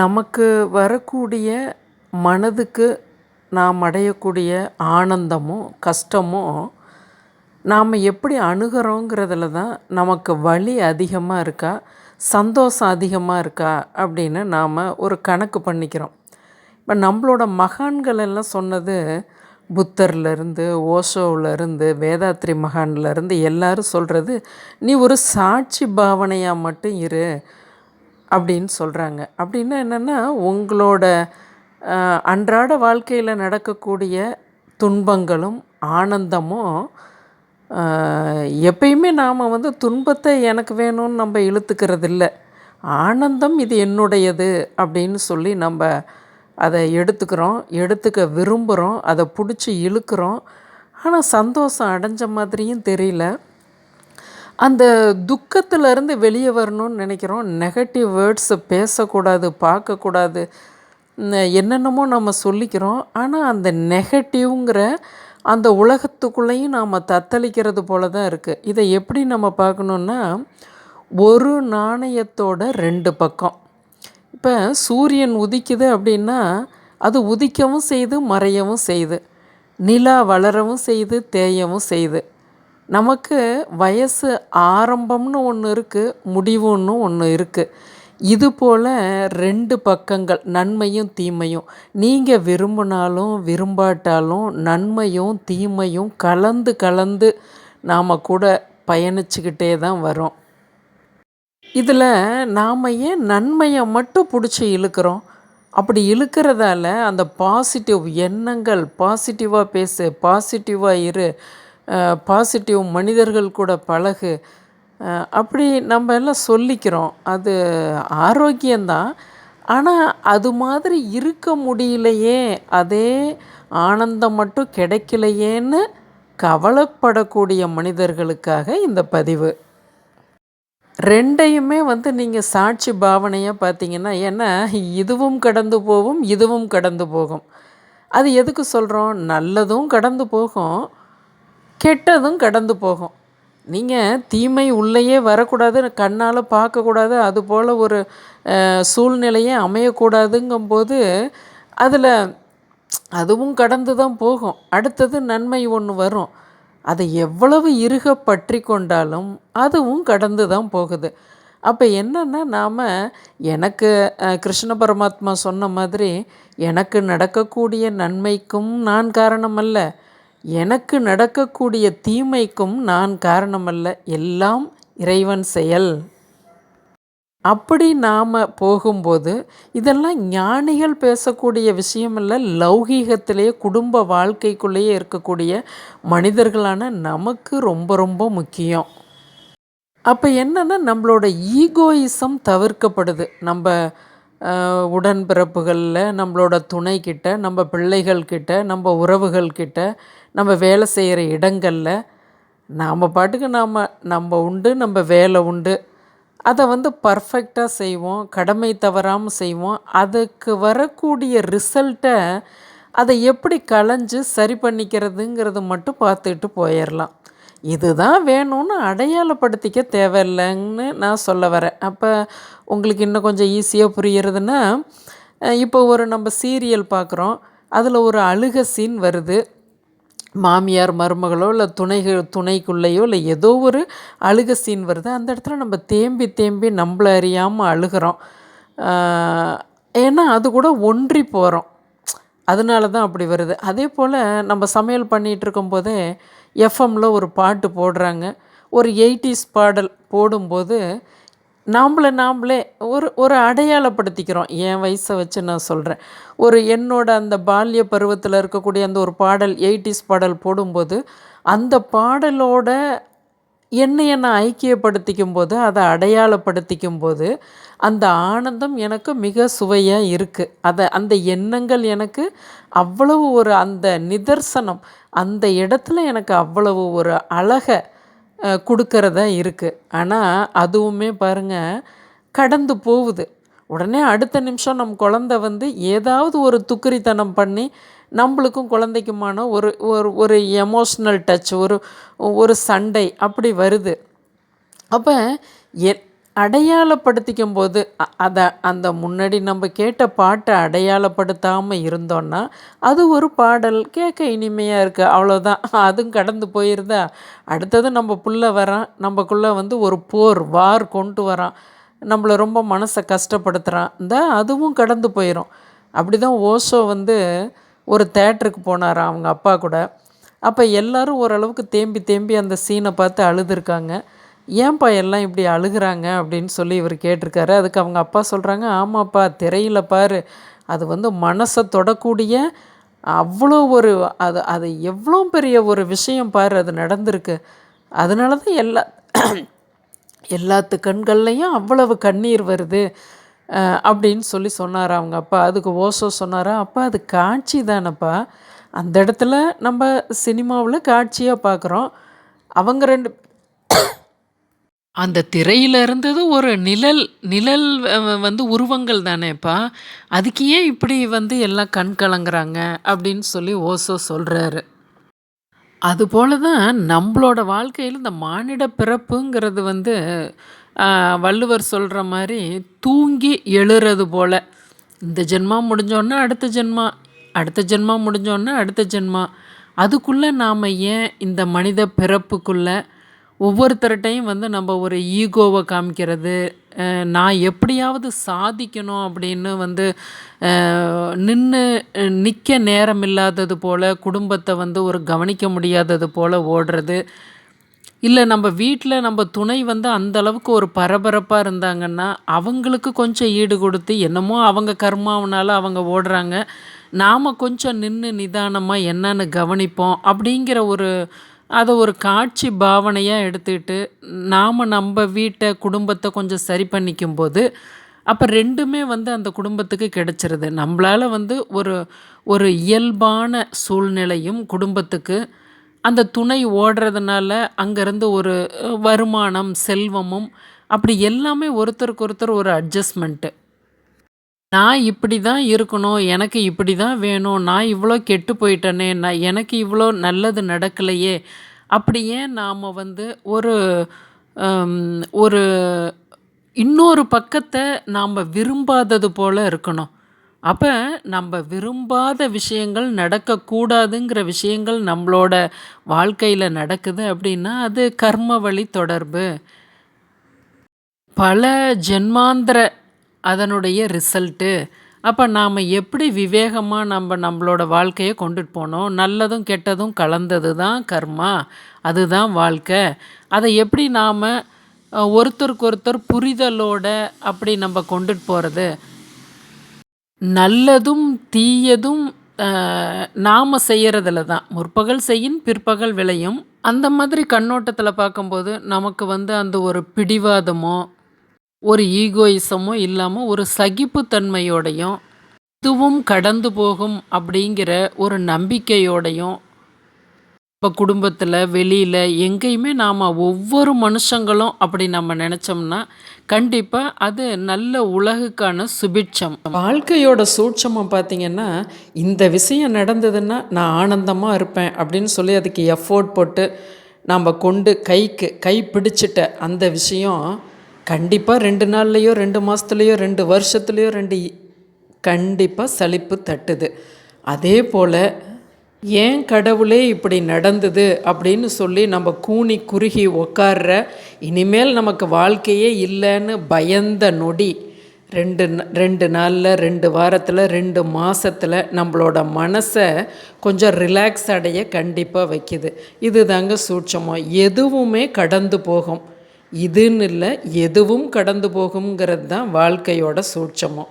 நமக்கு வரக்கூடிய மனதுக்கு நாம் அடையக்கூடிய ஆனந்தமும் கஷ்டமும் நாம் எப்படி அணுகிறோங்கிறதுல தான் நமக்கு வலி அதிகமாக இருக்கா சந்தோஷம் அதிகமாக இருக்கா அப்படின்னு நாம் ஒரு கணக்கு பண்ணிக்கிறோம். இப்போ நம்மளோட மகான்கள் எல்லாம் சொன்னது புத்தர்லேருந்து ஓஷோவிலேருந்து வேதாத்ரி மகான்லேருந்து எல்லாரும் சொல்கிறது நீ ஒரு சாட்சி பாவனையாக மட்டும் இரு. அப்படின்னு சொல்கிறாங்க அப்படின்னா என்னென்னா உங்களோட அன்றாட வாழ்க்கையில் நடக்கக்கூடிய துன்பங்களும் ஆனந்தமும் எப்பயுமே நாம் வந்து துன்பத்தை எனக்கு வேணும்னு நம்ம இழுத்துக்கிறது இல்லை ஆனந்தம் இது என்னுடையது அப்படின்னு சொல்லி நம்ம அதை எடுத்துக்கிறோம் எடுத்துக்க விரும்புகிறோம் அதை பிடிச்சி இழுக்கிறோம். ஆனால் சந்தோஷம் அடைஞ்ச மாதிரியும் தெரியல. அந்த துக்கத்திலேருந்து வெளியே வரணும்னு நினைக்கிறோம். நெகட்டிவ் வேர்ட்ஸை பேசக்கூடாது பார்க்கக்கூடாது. என்னென்னமோ நம்ம சொல்லிக்கிறோம். ஆனால் அந்த நெகட்டிவ்ங்கிற அந்த உலகத்துக்குள்ளேயும் நாம் தத்தளிக்கிறது போல தான் இருக்குது இதை எப்படி நம்ம பார்க்கணுன்னா ஒரு நாணயத்தோட ரெண்டு பக்கம். இப்போ சூரியன் உதிக்குது அப்படின்னா அது உதிக்கவும் செய்து மறையவும் செய்யுது நிலா வளரவும் செய்யுது தேயவும் செய்யுது நமக்கு வயசு ஆரம்பம்னு ஒன்று இருக்குது முடிவுன்னு ஒன்று இருக்குது இது போல் ரெண்டு பக்கங்கள் நன்மையும் தீமையும். நீங்கள் விரும்பினாலும் விரும்பாட்டாலும் நன்மையும் தீமையும் கலந்து கலந்து நாம் கூட பயணிச்சுக்கிட்டே தான் வரோம் இதில் நாம் ஏன் நன்மையை மட்டும் பிடிச்சி இழுக்கிறோம்? அப்படி இழுக்கிறதால அந்த பாசிட்டிவ் எண்ணங்கள் பாசிட்டிவாக பேசு பாசிட்டிவாக இரு பாசிட்டிவ் மனிதர்கள் கூட பழகு. அப்படி நம்ம எல்லாம் சொல்லிக்கிறோம். அது ஆரோக்கியம்தான். ஆனால் அது மாதிரி இருக்க முடியலையே. அதே ஆனந்தம் மட்டும் கிடைக்கலையேன்னு கவலைப்படக்கூடிய மனிதர்களுக்காக இந்த பதிவு. ரெண்டையுமே வந்து நீங்கள் சாட்சி பாவனையாக பார்த்தீங்கன்னா ஏன்னா இதுவும் கடந்து போகும் இதுவும் கடந்து போகும். அது எதுக்கு சொல்கிறோம் நல்லதும் கடந்து போகும். கெட்டதும் கடந்து போகும். நீங்கள் தீமை உள்ளேயே வரக்கூடாது கண்ணால் பார்க்கக்கூடாது அது போல் ஒரு சூழ்நிலையே அமையக்கூடாதுங்கும்போது அதில் அதுவும் கடந்து தான் போகும். அடுத்தது நன்மை ஒன்று வரும். அதை எவ்வளவு இருக பற்றி கொண்டாலும் அதுவும் கடந்து தான் போகுது. அப்போ என்னென்னா நாம் எனக்கு கிருஷ்ண பரமாத்மா சொன்ன மாதிரி எனக்கு நடக்கக்கூடிய நன்மைக்கும் நான் காரணமல்ல. எனக்கு நடக்கக்கூடிய தீமைக்கும் நான் காரணமல்ல. எல்லாம் இறைவன் செயல். அப்படி நாம் போகும்போது இதெல்லாம் ஞானிகள் பேசக்கூடிய விஷயமல்ல. லௌகீகத்திலேயே குடும்ப வாழ்க்கைக்குள்ளேயே இருக்கக்கூடிய மனிதர்களான நமக்கு ரொம்ப ரொம்ப முக்கியம். அப்போ என்னென்னா நம்மளோட ஈகோயிசம் தவிர்க்கப்படுது. நம்ம உடன்பிறப்புகளில் நம்மளோட துணைக்கிட்ட நம்ம பிள்ளைகள்கிட்ட நம்ம உறவுகள்கிட்ட நம்ம வேலை செய்கிற இடங்களில் நாம் பாட்டுக்கு நாம் நம்ம உண்டு நம்ம வேலை உண்டு. அதை வந்து பர்ஃபெக்டாக செய்வோம் கடமை தவறாமல் செய்வோம். அதுக்கு வரக்கூடிய ரிசல்ட்டை அதை எப்படி களைஞ்சு சரி பண்ணிக்கிறதுங்கிறது மட்டும் பார்த்துக்கிட்டு போயிடலாம். இதுதான் வேணும்னு அடையாளப்படுத்திக்க தேவையில்லைன்னு நான் சொல்ல வரேன். அப்போ உங்களுக்கு இன்னும் கொஞ்சம் ஈஸியாக புரியுறதுன்னா இப்போ ஒரு நம்ம சீரியல் பார்க்குறோம். அதில் ஒரு அழுக சீன் வருது. மாமியார் மருமகளோ இல்லை துணைகள் துணைக்குள்ளேயோ இல்லை ஏதோ ஒரு அழுக சீன் வருது. அந்த இடத்துல நம்ம தேம்பி தேம்பி நம்மள அறியாமல் அழுகிறோம். ஏன்னா அது கூட ஒன்றி போகிறோம் அதனால தான் அப்படி வருது. அதே போல் நம்ம சமையல் பண்ணிகிட்டு இருக்கும்போதே எஃப்எம்மில் ஒரு பாட்டு போடுறாங்க. ஒரு எயிட்டிஸ் பாடல் போடும்போது நாம்ளை நாம்ளே ஒரு ஒரு அடையாளப்படுத்திக்கிறோம். என் வயசை வச்சு நான் சொல்கிறேன் ஒரு என்னோட அந்த பால்ய பருவத்தில் இருக்கக்கூடிய அந்த ஒரு பாடல் எயிட்டிஸ் பாடல் போடும்போது அந்த பாடலோட என்னையை நான் ஐக்கியப்படுத்திக்கும் போது அதை அடையாளப்படுத்திக்கும் போது அந்த ஆனந்தம் எனக்கு மிக சுவையாக இருக்குது அதை அந்த எண்ணங்கள் எனக்கு அவ்வளவு ஒரு அந்த நிதர்சனம் அந்த இடத்துல எனக்கு அவ்வளவு ஒரு அழகை கொடுக்கறதா இருக்குது ஆனால் அதுவுமே பாருங்கள் கடந்து போகுது உடனே அடுத்த நிமிஷம் நம் குழந்த வந்து ஏதாவது ஒரு துக்கிரித்தனம் பண்ணி நம்மளுக்கும் குழந்தைக்குமான ஒரு ஒரு ஒரு எமோஷ்னல் டச் ஒரு ஒரு சண்டை அப்படி வருது. அப்போ எ அடையாளப்படுத்திக்கும் போது அதை அந்த முன்னாடி நம்ம கேட்ட பாட்டை அடையாளப்படுத்தாமல் இருந்தோன்னா அது ஒரு பாடல். கேட்க இனிமையாக இருக்குது அவ்வளோதான் அதுவும் கடந்து போயிருந்தா அடுத்தது நம்ம புள்ள வரான் நம்மக்குள்ளே வந்து ஒரு போர் வார் கொண்டு வரான் நம்மளை ரொம்ப மனசை கஷ்டப்படுத்துகிறான் இந்த அதுவும் கடந்து போயிடும் அப்படி தான் ஓஷோ வந்து ஒரு தேட்டருக்கு போனாராம் அவங்க அப்பா கூட. அப்போ எல்லோரும் ஓரளவுக்கு தேம்பி தேம்பி அந்த சீனை பார்த்து அழுதுருக்காங்க. ஏன்ப்பா எல்லாம் இப்படி அழுகுறாங்க? அப்படின்னு சொல்லி இவர் கேட்டிருக்காரு. அதுக்கு அவங்க அப்பா சொல்கிறாங்க ஆமாப்பா திரையில் பாரு. அது வந்து மனசை தொடக்கூடிய அவ்வளோ ஒரு அது அது எவ்வளோ பெரிய ஒரு விஷயம் பாரு அது நடந்திருக்கு. அதனால தான் எல்லா எல்லாத்து கண்கள்லையும் அவ்வளவு கண்ணீர் வருது. அப்படின்னு சொல்லி சொன்னார் அவங்க அப்பா. அதுக்கு ஓசோ சொன்னாரா அப்பா அது காட்சி தானப்பா. அந்த இடத்துல நம்ம சினிமாவில் காட்சியாக பார்க்குறோம் அவங்க ரெண்டு அந்த திரையில இருந்தது ஒரு நிழல் நிழல் வந்து உருவங்கள் தானேப்பா. அதுக்கு ஏன் இப்படி வந்து எல்லாம் கண் கலங்குறாங்க அப்படின்னு சொல்லி ஓசோ சொல்கிறாரு அதுபோல தான் நம்மளோட வாழ்க்கையில் இந்த மானிட பிறப்புங்கிறது வந்து வள்ளுவர் சொல்கிற மாதிரி தூங்கி எழுறது போல். இந்த ஜென்மா முடிஞ்சோடனே அடுத்த ஜென்மா அடுத்த ஜென்மா முடிஞ்சோடனே அடுத்த ஜென்மா. அதுக்குள்ளே நாம் ஏன் இந்த மனித பிறப்புக்குள்ளே ஒவ்வொருத்தர்கிட்டையும் வந்து நம்ம ஒரு ஈகோவை காமிக்கிறது நான் எப்படியாவது சாதிக்கணும் அப்படின்னு வந்து நின்று நிற்க நேரம் இல்லாதது போல் குடும்பத்தை வந்து ஒரு கவனிக்க முடியாதது போல் ஓடுறது. இல்லை நம்ம வீட்டில் நம்ம துணை வந்து அந்த அளவுக்கு ஒரு பரபரப்பாக இருந்தாங்கன்னா அவங்களுக்கு கொஞ்சம் ஈடு கொடுத்து என்னமோ அவங்க கர்மாவனால அவங்க ஓடுறாங்க. நாம் கொஞ்சம் நின்று நிதானமாக என்னன்னு கவனிப்போம் அப்படிங்கிற ஒரு அதை ஒரு காட்சி பாவனையாக எடுத்துக்கிட்டு நாம் நம்ம வீட்டை குடும்பத்தை கொஞ்சம் சரி பண்ணிக்கும்போது அப்போ ரெண்டுமே வந்து அந்த குடும்பத்துக்கு கிடைச்சிருது. நம்மளால் வந்து ஒரு ஒரு இயல்பான சூழ்நிலையும் குடும்பத்துக்கு அந்த துணை ஓடுறதுனால அங்கேருந்து ஒரு வருமானம் செல்வமும் அப்படி எல்லாமே ஒருத்தருக்கு ஒருத்தர் ஒரு அட்ஜஸ்ட்மெண்ட்டு நான் இப்படி தான் இருக்கணும் எனக்கு இப்படி தான் வேணும் நான் இவ்வளோ கெட்டு போயிட்டேனே நான் எனக்கு இவ்வளோ நல்லது நடக்கலையே அப்படி ஏன் நாம் வந்து ஒரு ஒரு இன்னொரு பக்கத்தை நாம் விரும்பாதது போல் இருக்கணும். அப்போ நம்ம விரும்பாத விஷயங்கள் நடக்கக்கூடாதுங்கிற விஷயங்கள் நம்மளோட வாழ்க்கையில் நடக்குது அப்படின்னா அது கர்ம வழி தொடர்பு. பல ஜென்மாந்திர அதனுடைய ரிசல்ட்டு. அப்போ நாம் எப்படி விவேகமாக நம்ம நம்மளோட வாழ்க்கையை கொண்டுட்டு போனோம்? நல்லதும் கெட்டதும் கலந்தது தான் கர்மா. அதுதான் வாழ்க்கை. அதை எப்படி நாம் ஒருத்தருக்கு ஒருத்தர் புரிதலோட அப்படி நம்ம கொண்டுட்டு போகிறது நல்லதும் தீயதும் நாம் செய்கிறதுல தான். முற்பகல் செய்யின் பிற்பகல் விளையும். அந்த மாதிரி கண்ணோட்டத்தில் பார்க்கும்போது நமக்கு வந்து அந்த ஒரு பிடிவாதமோ ஒரு ஈகோயிசமும் இல்லாமல் ஒரு சகிப்புத்தன்மையோடையும் இதுவும் கடந்து போகும் அப்படிங்கிற ஒரு நம்பிக்கையோடையும் இப்போ குடும்பத்தில் வெளியில் எங்கேயுமே நாம் ஒவ்வொரு மனுஷங்களும் அப்படி நம்ம நினச்சோம்னா கண்டிப்பாக அது நல்ல உலகுக்கான சுபிட்சம். வாழ்க்கையோட சூட்சமாக பார்த்திங்கன்னா இந்த விஷயம் நடந்ததுன்னா நான் ஆனந்தமாக இருப்பேன் அப்படின்னு சொல்லி அதுக்கு எஃபோர்ட் போட்டு நாம் கொண்டு கைக்கு கை பிடிச்சிட்ட அந்த விஷயம் கண்டிப்பாக ரெண்டு நாள்லேயோ ரெண்டு மாதத்துலேயோ ரெண்டு வருஷத்துலேயோ ரெண்டு கண்டிப்பாக சலிப்பு தட்டுது. அதே போல் ஏன் கடவுளே இப்படி நடந்தது? அப்படின்னு சொல்லி நம்ம கூனி குறுகி உக்காடுற இனிமேல் நமக்கு வாழ்க்கையே இல்லைன்னு பயந்த நொடி ரெண்டு ரெண்டு நாளில் ரெண்டு வாரத்தில் ரெண்டு மாதத்தில் நம்மளோட மனசை கொஞ்சம் ரிலாக்ஸ் அடைய கண்டிப்பாக வைக்குது. இது தாங்க சூட்சமாக எதுவுமே கடந்து போகும். இதுன்னு இல்லை எதுவும் கடந்து போகுங்கிறது தான் வாழ்க்கையோட சூட்சமம்.